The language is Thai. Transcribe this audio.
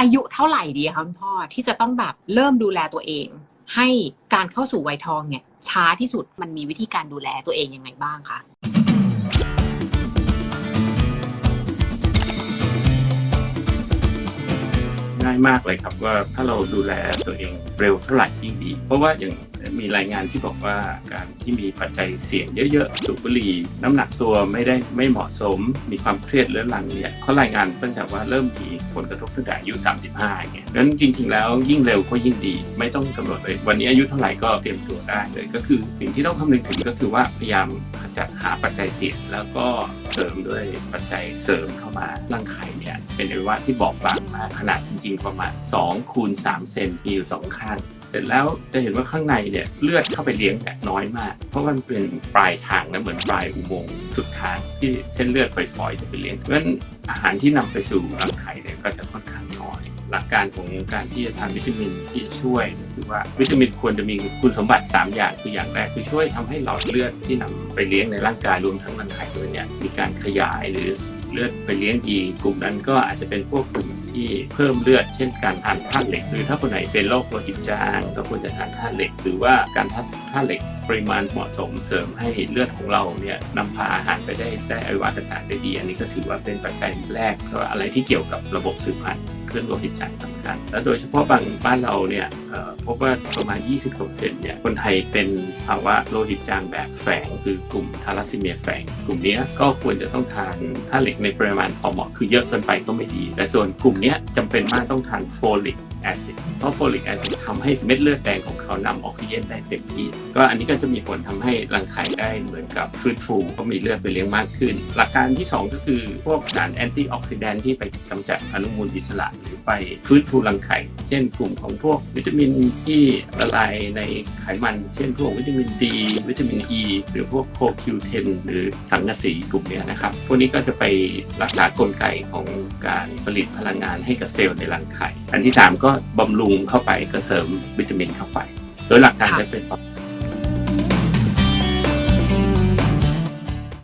อายุเท่าไหร่ดีคะคุณพ่อที่จะต้องแบบเริ่มดูแลตัวเอง ให้การเข้าสู่วัยทองเนี่ย ช้าที่สุดมันมีวิธีการดูแลตัวเองยังไงบ้างคะง่ายมากเลยครับว่าถ้าเราดูแลตัวเองเร็วเท่าไหร่ยิ่งดี เพราะว่าอย่าง มีรายงานที่บอกว่าการที่มีปัจจัยเสี่ยงเยอะๆสูบบุหรี่น้ำหนักตัวไม่ได้ไม่เหมาะสม มีความเครียดเรื้อรังเนี่ยเขารายงานตั้งแต่ว่าเริ่มมีผลกระทบตั้งแต่อายุ 35อย่างเงี้ยนั้นจริง ๆ แล้วยิ่งเร็วก็ยิ่งดี ไม่ต้องกำหนดเลยวันนี้อายุเท่าไหร่ก็เตรียมตัวได้เลย ก็คือสิ่งที่ต้องคำนึงถึงก็คือว่าพยายามจัดหาปัจจัยเสี่ยงแล้วก็เสริมด้วยปัจจัยเสริมเข้ามาร่างกายเนี่ยเป็นอวัยวะที่บอบบางมากขนาดจริง ๆ ประมาณ2คูณ3เซนมีอยู่สองข้าง ร็จแล้วจะเห็นว่าข้างในเนี่ยเลือดเข้าไปเลี้ยงเนี่ยน้อยมาก เพราะมันเป็นปลายทางนะเหมือนปลายอุโมงค์สุดทางที่เส้นเลือดฝอยๆจะไปเลี้ยงเพราะฉะนั้นอาหารที่นำไปสู่รังไข่เนี่ยก็จะค่อนข้างน้อย หลักการของการที่จะทานวิตามินที่จะช่วยก็คือว่าวิตามินควรจะมีคุณสมบัติ 3 อย่างคืออย่างแรกคือช่วยทำให้หลอดเลือดที่นำไปเลี้ยงในร่างกายรวมทั้งรังไข่ด้วยเนี่ยมีการขยายหรือเลือดไปเลี้ยงดีกลุ่มนั้นก็อาจจะเป็นพวกกลุ่ม ที่เพิ่มเลือด เช่นการทานธาตุเหล็ก หรือถ้าคนไหนเป็นโรคโลหิตจางก็ควรจะทานธาตุเหล็ก หรือว่าการทานธาตุเหล็กปริมาณเหมาะสมเสริมให้เลือดของเราเนี่ยนำพาอาหารไปได้ได้อวัยวะต่างๆได้ดี อันนี้ก็ถือว่าเป็นปัจจัยแรกเพราะว่าอะไรที่เกี่ยวกับระบบสืบพันธุ์เคลื่องโลหิตจางสำคัญ และโดยเฉพาะบางบ้านเราเนี่ย พบว่าประมาณ 20%เนี่ยคนไทยเป็นภาวะโลหิตจางแบบแฝงคือกลุ่มทาลัสซีเมียแฝง กลุ่มนี้ก็ควรจะต้องทานธาตุเหล็กในปริมาณพอเหมาะคือเยอะเกินไปก็ไม่ดี แต่ส่วนกลุ่มนี้จำเป็นมากต้องทานโฟลิกแอซิดเพราะโฟลิกแอซิดทำให้เม็ดเลือดแดงของเขานำออกซิเจนได้เต็มที่ ก็อันนี้ก็จะมีผลทำให้รังไข่ได้เหมือนกับฟื้นฟูก็มีเลือดไปเลี้ยงมากขึ้น หลักการที่ 2 ก็คือพวกสารแอนตี้ออกซิแดนที่ไปกำจัดอนุมูลอิสระหรือไปฟื้นฟูรังไข่ เช่นกลุ่มของพวกวิตามินที่ละลายในไขมัน เช่นพวกวิตามินดี วิตามินอ e, ีหรือพวกโคคิวเทนหรือสังกะสีกลุ่มนี้นะครับ พวกนี้ก็จะไปรักษากลไกของการผลิตพลังงานให้กับเซลล์ในรังไข่ อันที่ 3 ก็บำรุงเข้าไปก็เสริมวิตามินเข้าไป โดยหลักการจะเป็น